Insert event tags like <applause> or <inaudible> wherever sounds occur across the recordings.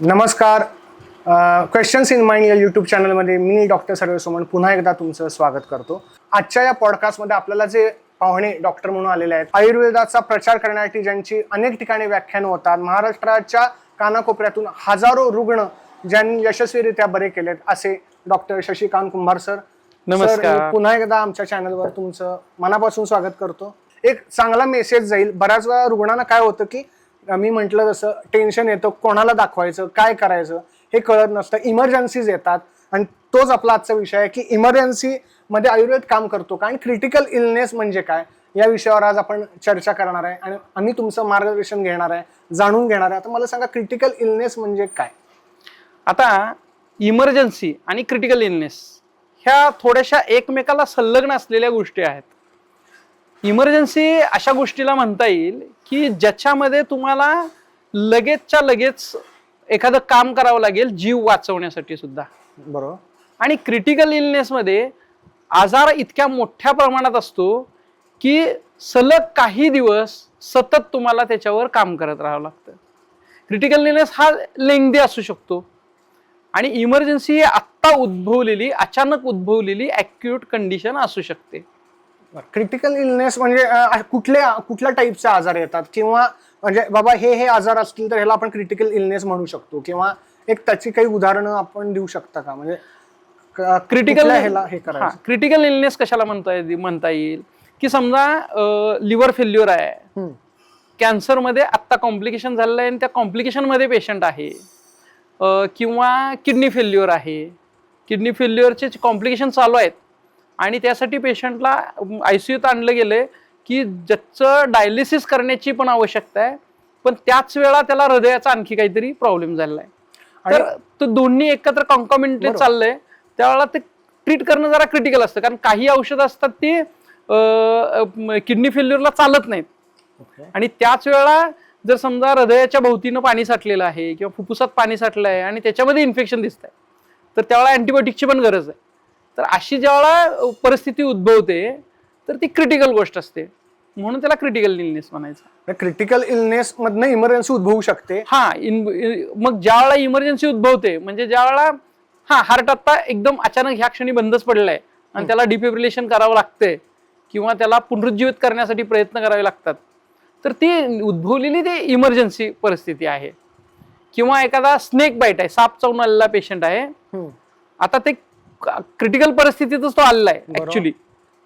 नमस्कार. Questions in mind या YouTube चॅनलमध्ये मी डॉक्टर सर्वेसोमन पुन्हा एकदा तुमचं स्वागत करतो. आजच्या या पॉडकास्टमध्ये आपल्याला जे पाहुणे डॉक्टर म्हणून आलेले आहेत आयुर्वेदाचा प्रचार करण्यासाठी ज्यांची अनेक ठिकाणी व्याख्यान होतात महाराष्ट्राच्या कानाकोपऱ्यातून हजारो रुग्ण ज्यांनी यशस्वीरित्या बरे केलेत असे डॉक्टर शशिकांत कुंभार सर नमस्कार. पुन्हा एकदा आमच्या चॅनलवर तुमचं मनापासून स्वागत करतो. एक चांगला मेसेज जाईल. बऱ्याच वेळा रुग्णांना काय होतं की मी म्हटलं जसं टेन्शन येतं कोणाला दाखवायचं काय करायचं हे कळत नसतं. इमर्जन्सीज येतात आणि तोच आपला आजचा विषय आहे की इमर्जन्सीमध्ये आयुर्वेद काम करतो का? आणि क्रिटिकल इलनेस म्हणजे काय? या विषयावर आज आपण चर्चा करणार आहे आणि आम्ही तुमचं मार्गदर्शन घेणार आहे जाणून घेणार आहे. आता मला सांगा क्रिटिकल इलनेस म्हणजे काय? आता इमर्जन्सी आणि क्रिटिकल इलनेस ह्या थोड्याशा एकमेकाला संलग्न असलेल्या गोष्टी आहेत. इमर्जन्सी अशा गोष्टीला म्हणता येईल की ज्याच्यामध्ये तुम्हाला लगेचच्या लगेच एखादं काम करावं लागेल जीव वाचवण्यासाठी सुद्धा. बरोबर. आणि क्रिटिकल इलनेसमध्ये आजार इतक्या मोठ्या प्रमाणात असतो की सलग काही दिवस सतत तुम्हाला त्याच्यावर काम करत राहावं लागतं. क्रिटिकल इलनेस हा लेंगदी असू शकतो. आणि इमर्जन्सी ही आत्ता उद्भवलेली अचानक उद्भवलेली ॲक्यूट कंडिशन असू शकते. क्रिटिकल इलनेस म्हणजे कुठल्या कुठल्या टाईपचे आजार येतात? किंवा म्हणजे बाबा हे हे आजार असतील तर ह्याला आपण क्रिटिकल इलनेस म्हणू शकतो. किंवा एक त्याची काही उदाहरणं आपण देऊ शकता का? म्हणजे क्रिटिकल ह्याला हे करायचं? क्रिटिकल इलनेस कशाला म्हणता येईल म्हणता येईल? की समजा लिव्हर फेल्युअर आहे. कॅन्सरमध्ये आत्ता कॉम्प्लिकेशन झालेलं आहे आणि त्या कॉम्प्लिकेशनमध्ये पेशंट आहे. किंवा किडनी फेल्युअर आहे. किडनी फेल्युअरचे कॉम्प्लिकेशन चालू आहेत. आणि त्यासाठी पेशंटला आय सी यूत आणलं गेलं की ज्याचं डायलिसिस करण्याची पण आवश्यकता आहे पण त्याच वेळा त्याला हृदयाचा आणखी काहीतरी प्रॉब्लेम झालेला आहे तर तो दोन्ही एकत्र कॉन्कॉमिनेटली बरोबर. चाललंय त्यावेळेला ते ट्रीट करणं जरा क्रिटिकल असतं कारण काही औषधं असतात ती किडनी फेल्युअरला चालत नाहीत Okay. आणि त्याच वेळा जर समजा हृदयाच्या भोवतीनं पाणी साठलेलं आहे किंवा फुफ्फुसात पाणी साठलं आहे आणि त्याच्यामध्ये इन्फेक्शन दिसत आहे तर त्यावेळेला अँटीबायोटिकची पण गरज आहे तर अशी ज्यावेळेला अ, परिस्थिती उद्भवते तर ती क्रिटिकल गोष्ट असते. म्हणून त्याला क्रिटिकल इलनेस म्हणायचं. क्रिटिकल इलनेस मधनं इमर्जन्सी उद्भवू शकते. हा इन मग ज्या वेळेला इमर्जन्सी उद्भवते म्हणजे ज्या वेळेला हा हार्ट आता एकदम अचानक ह्या क्षणी बंदच पडलाय. आणि त्याला डिफिब्रिलेशन करावं लागतंय किंवा त्याला पुनरुज्जीवित करण्यासाठी प्रयत्न करावे लागतात. तर ती उद्भवलेली ती इमर्जन्सी परिस्थिती आहे. किंवा एखादा स्नेक बाईट आहे साप चावून आलेला पेशंट आहे. आता ते क्रिटिकल परिस्थितीतच तो आलेला आहे. ऍक्च्युली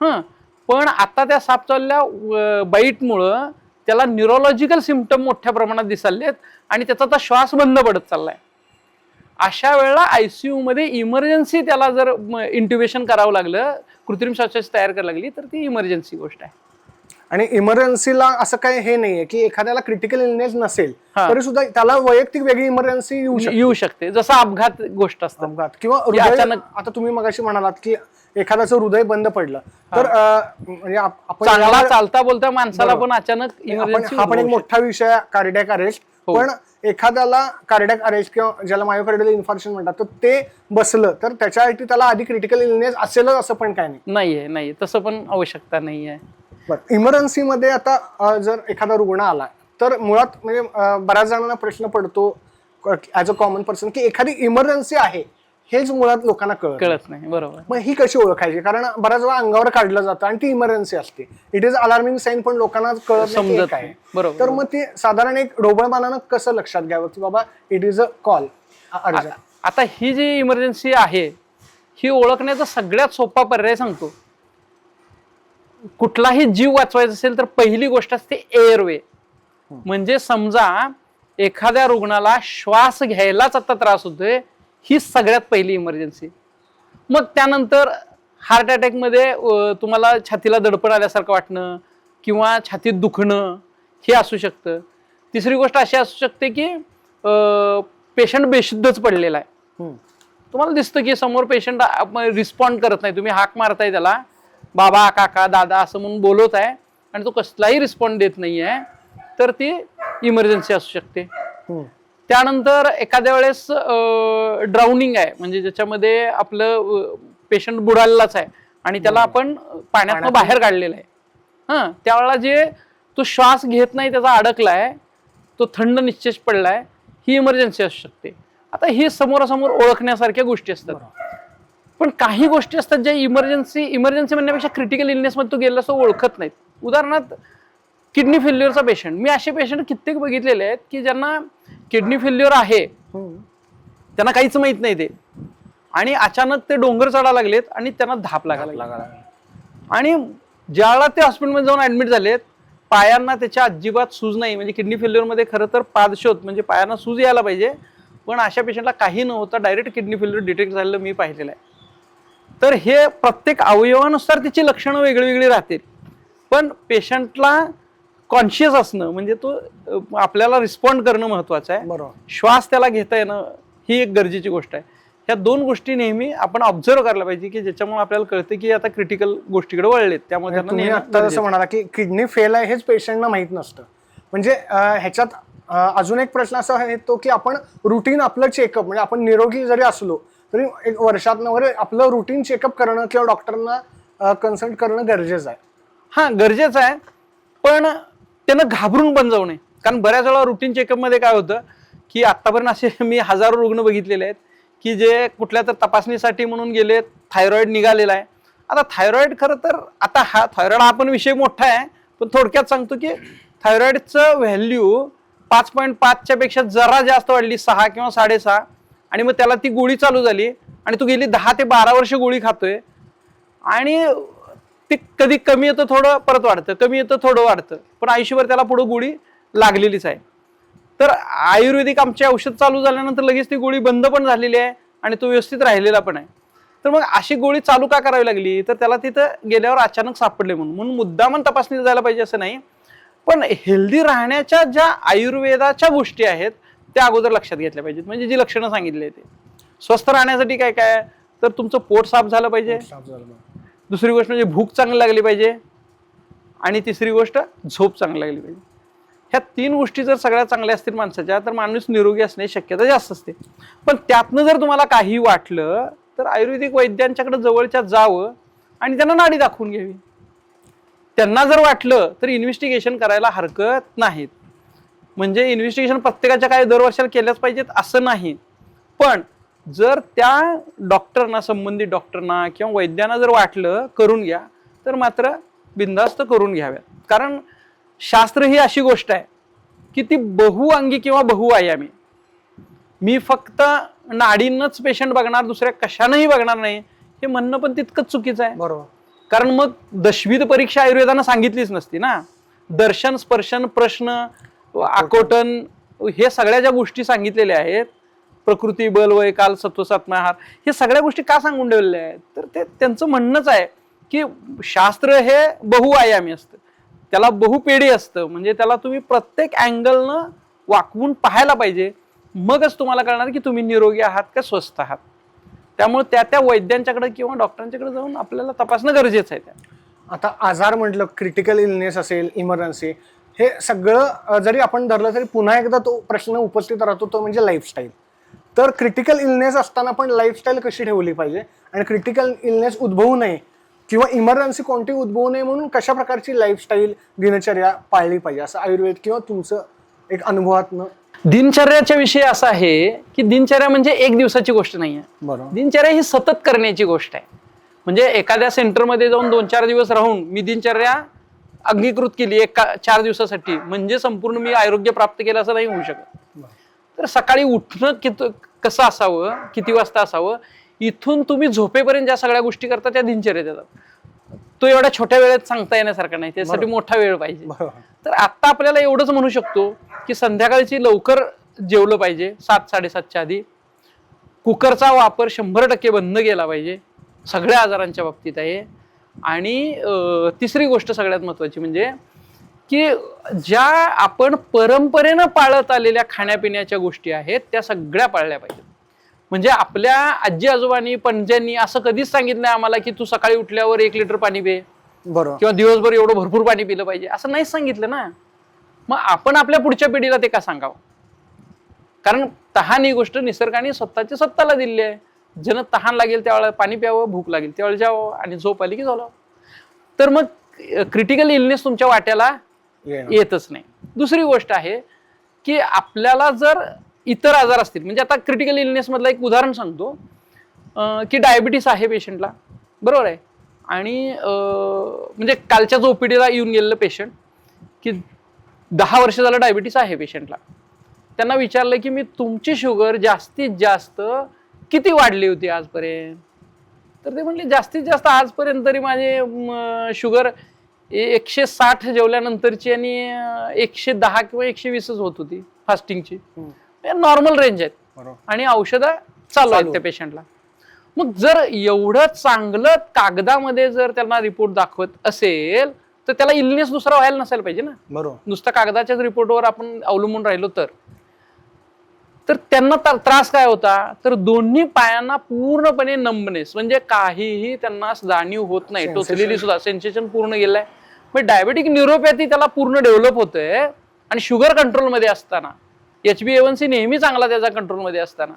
हं. पण आता त्या साप चावलेल्या बाईटमुळं त्याला न्यूरोलॉजिकल सिमटम मोठ्या प्रमाणात दिसायलेत आणि त्याचा आता श्वास बंद पडत चाललाय. अशा वेळेला आयसीयू मध्ये इमर्जन्सी त्याला जर इंट्युबेशन करावं लागलं कृत्रिम श्वासोच्छ्वास तयार करायला लागली तर ती इमर्जन्सी गोष्ट आहे. आणि इमर्जन्सीला असं काही हे नाहीये की एखाद्याला क्रिटिकल इलनेस नसेल हा. तरी सुद्धा त्याला वैयक्तिक वेगळी इमर्जन्सी येऊ शकते. येऊ शकते. जसं अपघात गोष्ट असतं. अपघात. किंवा हृदय अचानक- आता तुम्ही मगाशी म्हणालात की एखाद्याचं हृदय बंद पडलं. तर अं, म्हणजे आप- आपण चांगला यावर- चालता बोलता माणसाला बरोबर. पण अचानक आपण इमर्जन्सी हा पण एक मोठा विषय कार्डियक अरेस्ट हो. पण एखाद्याला कार्डियक अरेस्ट किंवा ज्याला मायोकार्डियल इन्फॉर्मेशन म्हणतात तर ते बसलं तर त्याच्यासाठी त्याला आधी क्रिटिकल इलनेस असेलच असं पण काय नाही. नाहीये नाही तसं पण आवश्यकता नाहीये. इमर्जन्सी मध्ये आता अं, जर एखादा रुग्ण आला तर मुळात म्हणजे अं, बऱ्याच जणांना प्रश्न पडतो ऍज अ कॉमन पर्सन की एखादी इमर्जन्सी आहे हेच मुळात लोकांना कळत. कळत नाही बरोबर मग ही कशी ओळखायची कारण बऱ्याच वेळा अंगावर काढलं जातं आणि ती इमर्जन्सी असते इट इज अलार्मिंग साईन पण लोकांना कळत नाही की हे समजत काय नाही. आहे. बरोबर. तर मग ते साधारण एक ढोबळमानानं कसं लक्षात घ्यावं की बाबा इट इज अ कॉल आता ही जी इमर्जन्सी आहे ही ओळखण्याचा सगळ्यात सोपा पर्याय सांगतो कुठलाही जीव वाचवायचा असेल तर पहिली गोष्ट असते एअरवे. म्हणजे समजा एखाद्या रुग्णाला श्वास घ्यायलाच आता त्रास होतोय ही सगळ्यात पहिली इमर्जन्सी मग त्यानंतर हार्ट अटॅकमध्ये तुम्हाला छातीला दडपण आल्यासारखं वाटणं किंवा छातीत दुखणं हे असू शकतं. तिसरी गोष्ट अशी असू शकते की पेशंट बेशुद्धच पडलेला आहे. तुम्हाला दिसतं की समोर पेशंट रिस्पॉन्ड करत नाही. तुम्ही हाक मारताय त्याला. बाबा काका दादा असं म्हणून बोलवत आहे आणि तो कसलाही रिस्पॉन्ड देत नाही आहे तर ती इमर्जन्सी असू शकते. हम्म. त्यानंतर एखाद्या वेळेस ड्राउनिंग आहे म्हणजे ज्याच्यामध्ये आपलं पेशंट बुडालेलाच आहे आणि त्याला आपण पाण्यातनं बाहेर काढलेलं आहे. हां त्यावेळेला जे तो श्वास घेत नाही त्याचा अडकलाय तो थंड निश्चेष पडलाय ही इमर्जन्सी असू शकते. आता हे समोरासमोर ओळखण्यासारख्या गोष्टी असतात. पण काही गोष्टी असतात ज्या इमर्जन्सी इमर्जन्सी म्हणण्यापेक्षा क्रिटिकल इलनेसमध्ये तू गेला असं ओळखत नाहीत. उदाहरणार्थ किडनी फेल्युअरचा पेशंट मी असे पेशंट कित्येक बघितलेले आहेत की ज्यांना किडनी फेल्युअर आहे. त्यांना काहीच माहीत नाही ते. आणि अचानक ते डोंगर चढा लागलेत आणि त्यांना धाप लागायला लागली. लागा- आणि ज्यावेळेला ते हॉस्पिटलमध्ये जाऊन ऍडमिट झालेत पायांना त्याच्या अजिबात सूज नाही. म्हणजे किडनी फेल्युअरमध्ये खरं तर पादशोध म्हणजे पायांना सूज यायला पाहिजे. पण अशा पेशंटला काही नव्हता डायरेक्ट किडनी फेल्युअर डिटेक्ट झालेलं मी पाहिलेलं आहे. तर हे प्रत्येक अवयवानुसार त्याची लक्षणं वेगळी वेगळी राहतील. पण पेशंटला कॉन्शियस असणं म्हणजे तो आपल्याला रिस्पॉन्ड करणं महत्वाचं आहे. बरोबर. श्वास त्याला घेता येणं ही एक गरजेची गोष्ट आहे. ह्या दोन गोष्टी नेहमी आपण ऑब्झर्व करायला पाहिजे की ज्याच्यामुळे आपल्याला कळते की आता क्रिटिकल गोष्टीकडे वळलेत. त्यामुळे त्यांना जसं म्हणाला की किडनी फेल आहे हेच पेशंटना माहीत नसतं. म्हणजे ह्याच्यात अजून एक प्रश्न असा येतो की आपण रुटीन आपलं चेकअप म्हणजे आपण निरोगी जरी असलो तरी एक वर्षातनं वगैरे आपलं रुटीन चेकअप करणं किंवा डॉक्टरना कन्सल्ट करणं गरजेचं आहे. हां गरजेचं आहे पण त्यानं घाबरून पण जाऊ नये. कारण बऱ्याच वेळा रुटीन चेकअपमध्ये काय होतं की आत्तापर्यंत असे <laughs> मी हजारो रुग्ण बघितलेले आहेत की जे कुठल्या तर तपासणीसाठी म्हणून गेले थायरॉईड निघालेला आहे. आता थायरॉईड खरं तर आता हा थायरॉईड हा पण विषय मोठा आहे पण थोडक्यात सांगतो की थायरॉईडचं व्हॅल्यू पाच पॉईंट पाचच्या पेक्षा जरा जास्त वाढली सहा किंवा साडेसहा. आणि मग त्याला ती गोळी चालू झाली आणि तू गेली दहा ते बारा वर्ष गोळी खातोय. आणि ते कधी कमी येतं थोडं परत वाढतं. कमी येतं थोडं वाढतं. पण आयुष्यभर त्याला पुढं गोळी लागलेलीच आहे. तर आयुर्वेदिक आमचे औषध चालू झाल्यानंतर लगेच ती गोळी बंद पण झालेली आहे आणि तो व्यवस्थित राहिलेला पण आहे. तर मग अशी गोळी चालू का करावी लागली? तर त्याला तिथं गेल्यावर अचानक सापडले म्हणून. म्हणून मुद्दामन तपासणी जायला पाहिजे असं नाही. पण हेल्दी राहण्याच्या ज्या आयुर्वेदाच्या गोष्टी आहेत त्या अगोदर लक्षात घेतल्या पाहिजेत. म्हणजे जी लक्षणं सांगितली ते. स्वस्थ राहण्यासाठी काय काय? तर तुमचं पोट साफ झालं पाहिजे. दुसरी गोष्ट म्हणजे भूक चांगली लागली पाहिजे. आणि तिसरी गोष्ट झोप चांगली लागली पाहिजे. ह्या तीन गोष्टी जर सगळ्या चांगल्या असतील माणसाच्या तर माणूस निरोगी असण्याची शक्यता जास्त असते. पण त्यातनं जर तुम्हाला काही वाटलं तर आयुर्वेदिक वैद्यांच्याकडे जवळच्या जावं आणि त्यांना नाडी दाखवून घ्यावी. त्यांना जर वाटलं तर इन्व्हेस्टिगेशन करायला हरकत नाहीत. म्हणजे इन्व्हेस्टिगेशन प्रत्येकाच्या काय दरवर्षाला केल्याच पाहिजेत असं नाही. पण जर त्या डॉक्टरना संबंधित डॉक्टरना किंवा वैद्यांना जर वाटलं करून घ्या तर मात्र बिनधास्त करून घ्याव्यात. कारण शास्त्र ही अशी गोष्ट आहे की ती बहुअंगी किंवा बहुआयामी मी फक्त नाडींनाच पेशंट बघणार दुसऱ्या कशानंही बघणार नाही हे म्हणणं पण तितकंच चुकीचं आहे. बरोबर. कारण मग दशविध परीक्षा आयुर्वेदानं सांगितलीच नसती ना. दर्शन स्पर्शन प्रश्न आकोटन हे सगळ्या ज्या गोष्टी सांगितलेल्या आहेत प्रकृती बल वय काल सत्वसात्मा आहार हे सगळ्या गोष्टी का सांगून ठेवलेल्या आहेत? तर ते त्यांचं म्हणणंच आहे की शास्त्र हे बहुआयामी असतं. त्याला बहुपेढी असतं. म्हणजे त्याला तुम्ही प्रत्येक अँगलनं वाकवून पाहायला पाहिजे. मगच तुम्हाला कळणार की तुम्ही निरोगी आहात का स्वस्थ आहात. त्यामुळे त्या त्या वैद्यांच्याकडे किंवा डॉक्टरांच्याकडे जाऊन आपल्याला तपासणं गरजेचं आहे त्या. आता आजार म्हटलं क्रिटिकल इलनेस असेल इमर्जन्सी हे सगळं जरी आपण धरलं तरी पुन्हा एकदा तो प्रश्न उपस्थित राहतो तो म्हणजे लाईफस्टाईल तर क्रिटिकल इलनेस असताना पण लाईफस्टाईल कशी ठेवली पाहिजे? आणि क्रिटिकल इलनेस उद्भवू नये किंवा इमर्जन्सी कोणती उद्भवू नये म्हणून कशा प्रकारची लाईफस्टाईल दिनचर्या पाळली पाहिजे? असं आयुर्वेद किंवा तुमचं एक अनुभवातनं? दिनचर्याच्या विषय असा आहे की दिनचर्या म्हणजे एक दिवसाची गोष्ट नाही आहे बरोबर. दिनचर्या ही सतत करण्याची गोष्ट आहे. म्हणजे एखाद्या सेंटरमध्ये जाऊन दोन चार दिवस राहून मी दिनचर्या अंगीकृत केली एका चार दिवसासाठी. म्हणजे संपूर्ण मी आरोग्य प्राप्त केलं असं नाही होऊ शकत. तर सकाळी उठणं कित कसं असावं? किती वाजता असावं? इथून तुम्ही झोपेपर्यंत ज्या सगळ्या गोष्टी करता त्या दिनचर्यात येतात तो एवढ्या छोट्या वेळेत सांगता येण्यासारखा नाही. त्यासाठी. मोठा वेळ पाहिजे. तर आता आपल्याला एवढंच म्हणू शकतो की संध्याकाळची लवकर जेवलं पाहिजे. सात साडेसातच्या आधी. कुकरचा वापर शंभर टक्के बंद केला पाहिजे. सगळ्या आजारांच्या बाबतीत आहे. आणि तिसरी गोष्ट सगळ्यात महत्वाची म्हणजे की ज्या आपण परंपरेनं पाळत आलेल्या खाण्यापिण्याच्या गोष्टी आहेत त्या सगळ्या पाळल्या पाहिजेत. म्हणजे आपल्या आजी आजोबांनी पणज्यांनी असं कधीच सांगितलं नाही आम्हाला की तू सकाळी उठल्यावर एक लिटर पाणी पे. बरोबर. किंवा दिवसभर एवढं भरपूर पाणी पिलं पाहिजे. असं नाहीच सांगितलं ना. मग आपण आपल्या पुढच्या पिढीला ते का सांगावं? कारण तहान ही गोष्ट निसर्गाने स्वतःच्या स्वतःला दिली आहे. ज्यानं तहान लागेल त्यावेळेला पाणी प्यावं भूक लागेल त्यावेळेला जावं आणि झोप आली की झालं. तर मग क्रिटिकल इलनेस तुमच्या वाट्याला. येतच नाही. दुसरी गोष्ट आहे की आपल्याला जर इतर आजार असतील म्हणजे आता क्रिटिकल इलनेस मधलं एक उदाहरण सांगतो. की डायबिटीस आहे पेशंटला बरोबर आहे? आणि म्हणजे कालच्याच ओपीडीला येऊन गेलेलं पेशंट की दहा वर्ष झालं डायबिटीस आहे पेशंटला त्यांना विचारलं की मी तुमची शुगर जास्तीत जास्त किती वाढली होती आजपर्यंत? तर ते म्हणले जास्तीत जास्त आजपर्यंत तरी माझे शुगर एकशे साठ जेवल्यानंतरची आणि एकशे दहा किंवा एकशे वीसच होत होती फास्टिंगची. नॉर्मल रेंज आहेत. आणि औषधं चालू आहेत. त्या पेशंटला. मग जर एवढं चांगलं कागदामध्ये जर त्यांना रिपोर्ट दाखवत असेल तर त्याला इलनेस दुसरा व्हायला नसायला पाहिजे ना? बरोबर. नुसतं कागदाच्याच रिपोर्टवर आपण अवलंबून राहिलो तर. तर त्यांना त्रास काय होता? तर दोन्ही पायांना पूर्णपणे नंबनेस म्हणजे काहीही त्यांना जाणीव होत नाही. टोचलेली सुद्धा सेन्सेशन पूर्ण गेलंय. मग डायबेटिक न्यूरोपॅथी त्याला पूर्ण डेव्हलप होतंय आणि शुगर कंट्रोलमध्ये असताना. एच बी एवन सी नेहमी चांगला त्याचा कंट्रोलमध्ये असताना.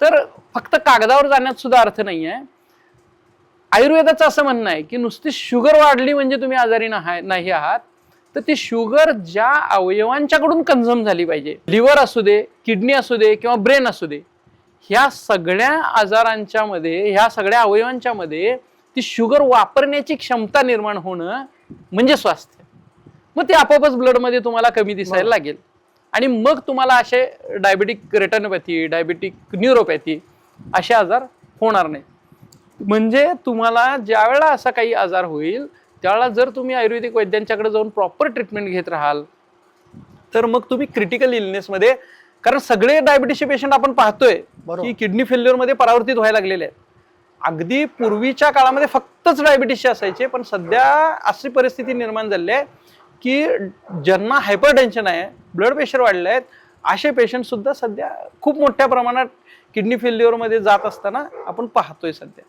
तर फक्त कागदावर जाण्यात सुद्धा अर्थ नाही आहे आयुर्वेदाचं असं म्हणणं आहे की नुसती शुगर वाढली म्हणजे तुम्ही आजारी नाही आहात. तर ती शुगर ज्या अवयवांच्याकडून कन्झ्युम झाली पाहिजे. लिव्हर असू दे किडनी असू दे किंवा ब्रेन असू दे ह्या सगळ्या आजारांच्या मध्ये ह्या सगळ्या अवयवांच्या मध्ये ती शुगर वापरण्याची क्षमता निर्माण होणं म्हणजे स्वास्थ्य. मग ते आपोआपच ब्लडमध्ये तुम्हाला कमी दिसायला लागेल. आणि मग तुम्हाला असे डायबेटिक रेटनोपॅथी डायबेटिक न्यूरोपॅथी असे आजार होणार नाही म्हणजे तुम्हाला ज्या वेळेला असा काही आजार होईल त्यावेळेला जर तुम्ही आयुर्वेदिक वैद्यांच्याकडे जाऊन प्रॉपर ट्रीटमेंट घेत राहाल तर मग तुम्ही क्रिटिकल इलनेसमध्ये कारण सगळे डायबिटीसचे पेशंट आपण पाहतोय. की किडनी फेल्युअरमध्ये परावर्तित व्हायला लागलेले आहेत अगदी पूर्वीच्या काळामध्ये फक्तच डायबिटीसचे असायचे पण सध्या अशी परिस्थिती निर्माण झाली आहे की ज्यांना हायपर टेन्शन आहे ब्लड प्रेशर वाढले आहेत असे पेशंट सुद्धा सध्या खूप मोठ्या प्रमाणात किडनी फेल्युअरमध्ये जात असताना आपण पाहतोय सध्या